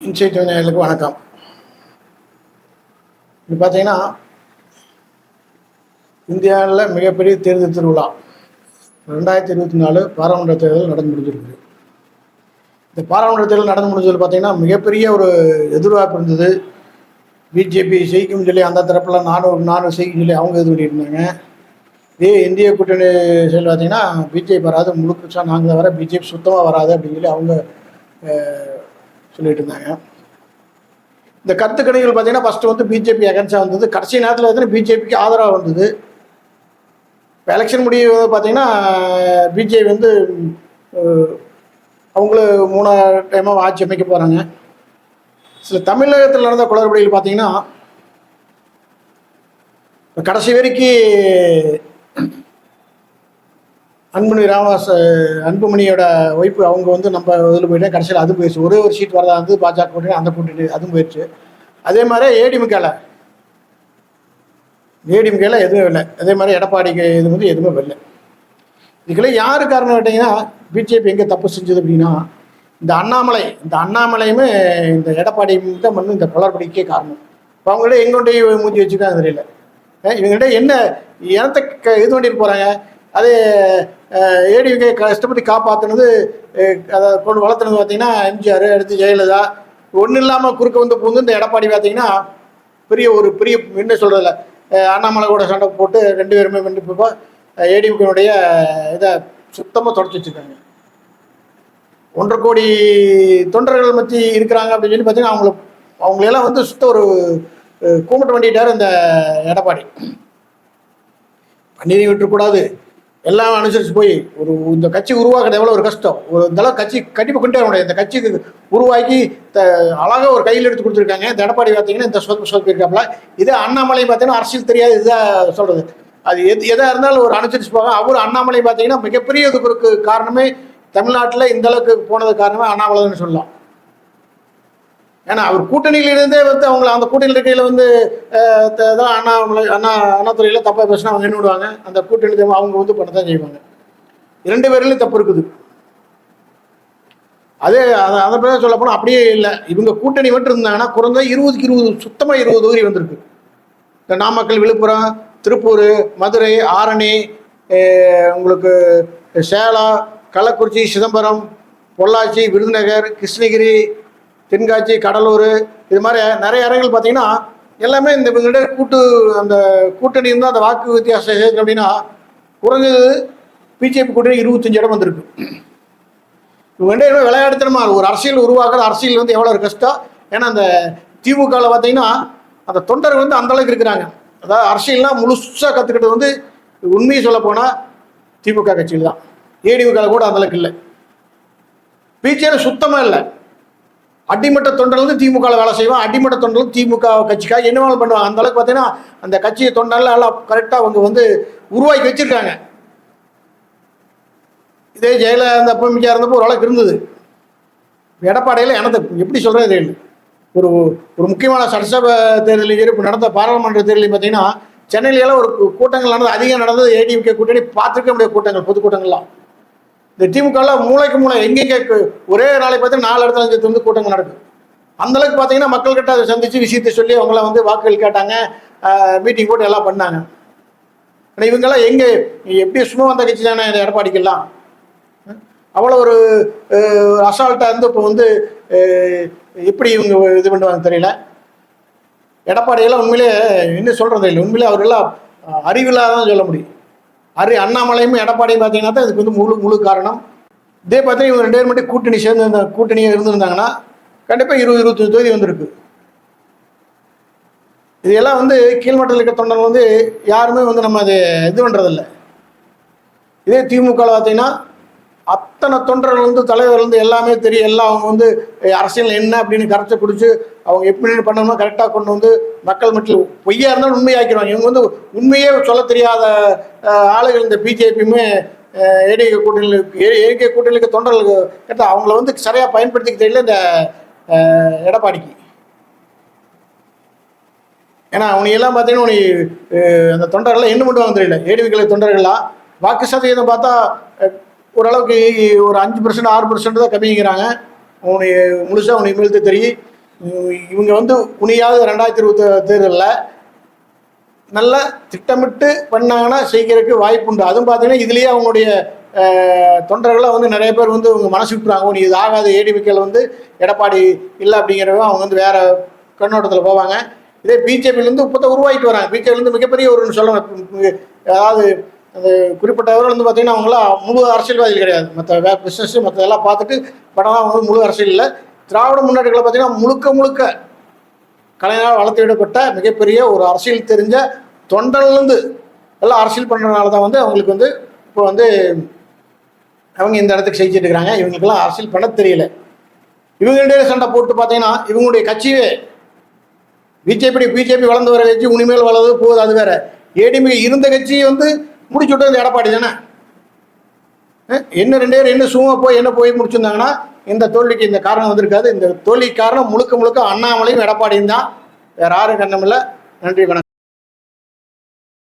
Inside நேயர்களுக்கு வணக்கம். இது பார்த்தீங்கன்னா இந்தியாவில் மிகப்பெரிய தேர்தல் திருவிழா. ரெண்டாயிரத்தி இருபத்தி நாலு பாராளுமன்ற தேர்தல் நடந்து முடிஞ்சிருக்கு. இந்த பாராளுமன்ற தேர்தல் நடந்து முடிஞ்சதில் பார்த்தீங்கன்னா மிகப்பெரிய ஒரு எதிர்பார்ப்பு இருந்தது. பிஜேபி ஜெயிக்கும் சொல்லி அந்த தரப்பில் நானூறு நானூறு ஜெயிக்கும் சொல்லி அவங்க இது பண்ணியிருந்தாங்க. இதே இந்திய கூட்டணி செயல் பார்த்தீங்கன்னா பிஜேபி வராது முழுக்கச்சா நாங்கள் வர பிஜேபி சுத்தமாக வராது அப்படின்னு சொல்லி அவங்க சொல்லிட்டு இருந்தாங்க இந்த கருத்து கணிகள் பார்த்தீங்கன்னா ஃபஸ்ட்டு வந்து பிஜேபி அகன்ஸாக வந்தது. கடைசி நேரத்தில் வந்து பிஜேபிக்கு ஆதரவாக வந்தது. இப்போ எலெக்ஷன் முடிவு பார்த்தீங்கன்னா பிஜேபி வந்து அவங்களும் மூணாவது டைமாக ஆட்சி அமைக்க போகிறாங்க சில தமிழகத்தில் நடந்த குளறுபடிகள் பார்த்தீங்கன்னா கடைசி வரைக்கும் அன்புமணி ராமதாஸ் அன்புமணியோட ஒய்ஃபு அவங்க வந்து நம்ம இதில் போயிட்டு கடைசியில் அது போயிடுச்சு ஒரே ஒரு சீட் வரதா வந்து பாஜக கூட்டணி அந்த கூட்டணி அதுவும் போயிடுச்சு அதே மாதிரி ஏடிஎம்கேல ஏடிஎம்கேல எதுவும் இல்லை அதே மாதிரி எடப்பாடிக்கு இது வந்து எதுவுமே இல்லை இதுக்கெல்லாம் யார் காரணம் கேட்டிங்கன்னா பிஜேபி எங்கே தப்பு செஞ்சது அப்படின்னா இந்த அண்ணாமலை இந்த அண்ணாமலையுமே இந்த எடப்பாடியும் தான் வந்து இந்த குளறுபடிக்கே காரணம். இப்போ அவங்கள்ட்ட எங்கொண்டே மூஞ்சி வச்சுக்கா தெரியல. இவங்கள்ட்ட என்ன இனத்தை க- இது பண்ணிட்டு போகிறாங்க அது ஏடிவிகே கஷ்டப்பட்டு காப்பாற்றினது அதை கொண்டு வளர்த்துனது பார்த்தீங்கன்னா எம்ஜிஆர் அடுத்து ஜெயலலிதா. ஒன்றும் இல்லாமல் குறுக்க வந்து பூந்து இந்த எடப்பாடி பார்த்தீங்கன்னா பெரிய ஒரு பெரிய என்ன சொல்கிறதில்ல அண்ணாமலை கூட சண்டை போட்டு ரெண்டு பேருமே வந்து இப்போ ஏடிவிகனுடைய இதை சுத்தமாக தொடச்சி வச்சுருக்காங்க. ஒன்றரை கோடி தொண்டர்கள் மத்தி இருக்கிறாங்க அப்படின்னு சொல்லி பார்த்தீங்கன்னா அவங்கள அவங்களெல்லாம் வந்து சுத்த ஒரு அஹ், கூமிட்டு பண்ணிட்டார் இந்த எடப்பாடி. பன்னீரை விட்டுறக்கூடாது. எல்லாம் அனுசரித்து போய் ஒரு இந்த கட்சி உருவாக்குறது எவ்வளோ ஒரு கஷ்டம். ஒரு இந்த கட்சி கண்டிப்பாக கொண்டு வர முடியாது. இந்த கட்சிக்கு உருவாக்கி த அழகாக ஒரு கையில் எடுத்து கொடுத்துருக்காங்க. இந்த எடப்பாடி பார்த்தீங்கன்னா இந்த சொத்து சொத்து இருக்காப்புல இதே அண்ணாமலை பார்த்தீங்கன்னா அரசியல் தெரியாது. இதுதான் சொல்கிறது அது எது எதாக இருந்தாலும் ஒரு அனுசரித்து போவாங்க அவர் அண்ணாமலை பார்த்தீங்கன்னா மிகப்பெரிய இதுக்கு காரணமே தமிழ்நாட்டில் இந்த அளவுக்கு போனது காரணமே அண்ணாமலைன்னு சொல்லலாம். ஏன்னா அவர் கூட்டணியிலிருந்தே வந்து அவங்கள அந்த கூட்டணியில் இருக்கையில் வந்து அஹ், அண்ணா தான் அண்ணா அண்ணாத்துறையில் தப்பாக பேசினா அவங்க என்ன விடுவாங்க? அந்த கூட்டணி தே- அவங்க வந்து பண்ண தான் செய்வாங்க. இரண்டு பேர்லையும் தப்பு இருக்குது. அதே அதை அதை பேர் சொல்ல போனால் அப்படியே இல்லை. இவங்க கூட்டணி மட்டும் இருந்தாங்கன்னா குறைந்த இருபதுக்கு இருபது சுத்தமாக இருபது தொகுதி வந்திருக்கு. இந்த நாமக்கல் விழுப்புரம் திருப்பூர் மதுரை ஆரணி உங்களுக்கு சேலம் கள்ளக்குறிச்சி சிதம்பரம் பொள்ளாச்சி விருதுநகர் கிருஷ்ணகிரி தென்காசி கடலூர் இது மாதிரி நிறைய இடங்கள் பார்த்தீங்கன்னா எல்லாமே இந்த இவங்கள்ட்ட கூட்டு அந்த கூட்டணி இருந்தால் அந்த வாக்கு வித்தியாசம் அப்படின்னா குறைஞ்சது பிஜேபி கூட்டணி இருபத்தஞ்சு இடம் வந்திருக்கு. இவங்கள்ட்ட என்ன விளையாடுத்தனமா ஒரு அரசியல் உருவாக்குற அரசியல் வந்து எவ்வளோ கஷ்டம். ஏன்னா அந்த திமுகவில் பார்த்தீங்கன்னா அந்த தொண்டர் வந்து அந்த அளவுக்கு இருக்கிறாங்க. அதாவது அரசியல்லாம் முழுசாக கற்றுக்கிட்டு வந்து உண்மையை சொல்ல போனால் திமுக கட்சியில் தான். ஏடிமுகவில் கூட அந்தளவுக்கு இல்லை. பிஜேபி சுத்தமாக இல்லை. அடிமட்ட தொண்டர் வந்து திமுகவில் வேலை செய்வான். அடிமட்ட தொண்டர்கள் திமுக கட்சிக்காக என்ன வேணாலும் பண்ணுவாங்க அந்த அளவுக்கு பார்த்தீங்கன்னா அந்த கட்சியை தொண்டர்லாம் எல்லாம் கரெக்டாக அவங்க வந்து உருவாக்கி வச்சிருக்காங்க. இதே ஜெயலலிதா இருந்த அப்பமிக்கா இருந்தப்போ ஓரளவுக்கு இருந்தது. எடப்பாடியில் எனது எப்படி சொல்கிறது தெரியல. ஒரு ஒரு முக்கியமான சட்டசபை தேர்தலையும் சரி இப்போ நடந்த பாராளுமன்ற தேர்தலையும் பார்த்தீங்கன்னா சென்னையில ஒரு கூட்டங்கள் நடந்தது. அதிகம் நடந்தது ஏடிஎம்கே கூட்டணி. பார்த்துருக்க முடியாத கூட்டங்கள் பொதுக்கூட்டங்கள்லாம். இந்த திமுகலாம் மூளைக்கு மூளை எங்கெங்கே ஒரே நாளை பார்த்தீங்கன்னா நாலு இடத்துல அஞ்சு வந்து கூட்டங்கள் நடக்கும் அந்தளவுக்கு பார்த்தீங்கன்னா மக்கள்கிட்ட அதை சந்தித்து விஷயத்தை சொல்லி அவங்கள வந்து வாக்குகள் கேட்டாங்க. மீட்டிங் போட்டு எல்லாம் பண்ணாங்க. ஆனால் இவங்கெல்லாம் எங்கே? எப்படி சும்மா வந்த கட்சி தானே? இந்த எடப்பாடிக்கெல்லாம் அவ்வளோ ஒரு அசால்ட்டாக இருந்து இப்போ வந்து எப்படி இவங்க இது பண்ணுவாங்க தெரியல. எடப்பாடியெல்லாம் உண்மையிலே என்ன சொல்கிறது இல்லை உண்மையிலே அவரெல்லாம் அறிவில்லாதான் சொல்ல முடியும். அரு அண்ணாமலையும் எடப்பாடியும் பார்த்தீங்கன்னா தான் இதுக்கு வந்து முழு முழு காரணம். இதே பார்த்தீங்கன்னா இவங்க ரெண்டு பேர் மட்டும் கூட்டணி சேர்ந்து இந்த கூட்டணியாக இருந்திருந்தாங்கன்னா கண்டிப்பாக இருபது இருபத்தஞ்சு தொகுதி வந்திருக்கு. இதெல்லாம் வந்து கீழ்மட்டத்தில் இருக்க தொண்டர்கள் வந்து யாருமே வந்து நம்ம அது இது பண்ணுறதில்ல இதே திமுகவில் பார்த்தீங்கன்னா அத்தனை தொண்டர்கள் வந்து தலைவர் வந்து எல்லாமே தெரியும். எல்லாம் அவங்க வந்து அரசியல் என்ன அப்படின்னு கரைச்சி குடிச்சு அவங்க எப்படி பண்ணணுமோ கரெக்டாக கொண்டு வந்து மக்கள் மட்டில் பொய்யா இருந்தாலும் உண்மையாக்கிடுவாங்க. இவங்க வந்து உண்மையே சொல்ல தெரியாத ஆளுகள் இந்த பிஜேபியுமே ஏடிகை கூட்டணிகளுக்கு ஏடிகே கூட்டணியில் தொண்டர்களுக்கு கேட்டால் அவங்கள வந்து சரியாக பயன்படுத்திக்க தெரியல இந்த எடப்பாடிக்கு. ஏன்னா அவனையெல்லாம் பார்த்தீங்கன்னா உனி அந்த தொண்டர்கள்லாம் என்ன பண்ணுவாங்க தெரியல. ஏடிவிகளை தொண்டர்கள்லாம் வாக்கு சதவீதம் பார்த்தா ஓரளவுக்கு ஒரு அஞ்சு பர்சன்ட் ஆறு பர்சன்ட் தான் கம்மிங்கிறாங்க. அவனுடைய முழுசாக அவனுக்கு மீழ்த்து தெரியும். இவங்க வந்து குனியாவது ரெண்டாயிரத்தி இருபத்தி தேர்தலில் நல்லா திட்டமிட்டு பண்ணாங்கன்னா செய்கிறதுக்கு வாய்ப்பு உண்டு. அதுவும் பார்த்தீங்கன்னா இதுலேயே அவங்களுடைய தொண்டர்களை வந்து நிறைய பேர் வந்து இவங்க மனசு விட்டுறாங்க. நீ இது ஏடிமிக்கல் வந்து எடப்பாடி இல்லை அப்படிங்கிறவங்க அவங்க வந்து வேற கண்ணோட்டத்தில் போவாங்க. இதே பிஜேபியிலேருந்து இப்போதான் உருவாகிட்டு வராங்க. பிஜேபியிலேருந்து மிகப்பெரிய ஒரு சொல்லணும். அதாவது அந்த குறிப்பிட்டவர்கள் வந்து பார்த்தீங்கன்னா அவங்களாம் முழு அரசியல்வாதிகள் கிடையாது. மற்ற பிஸ்னஸ் மற்ற இதெல்லாம் பார்த்துட்டு படம் அவங்க வந்து முழு அரசியல் இல்லை. திராவிட முன்னேற்றங்களை பார்த்தீங்கன்னா முழுக்க முழுக்க கலைஞரால் வளர்த்து விடப்பட்ட மிகப்பெரிய ஒரு அரசியல் தெரிஞ்ச தொண்டர்லேருந்து எல்லாம் அரசியல் பண்ணுறதுனால தான் வந்து அவங்களுக்கு வந்து இப்போ வந்து அவங்க இந்த இடத்துக்கு செஞ்சுட்டு இருக்கிறாங்க. இவங்களுக்கெல்லாம் அரசியல் பண்ண தெரியல. இவங்களுடைய சண்டை போட்டு பார்த்தீங்கன்னா இவங்களுடைய கட்சியே பிஜேபி பிஜேபி வளர்ந்து வர கட்சி உனிமேல் வளர்ந்து போகுது அது வேற. ஏடிமி இருந்த கட்சி வந்து முடிச்சு விட்டது எடப்பாடி தானே? என்ன ரெண்டு பேர் என்ன சும்மா போய் என்ன போய் முடிச்சிருந்தாங்கன்னா இந்த தோல்விக்கு இந்த காரணம் வந்திருக்காது. இந்த தோல்வி காரணம் முழுக்க முழுக்க அண்ணாமலையும் எடப்பாடியும் தான். வேற யாரும் கண்ணமில்லை. நன்றி வணக்கம்.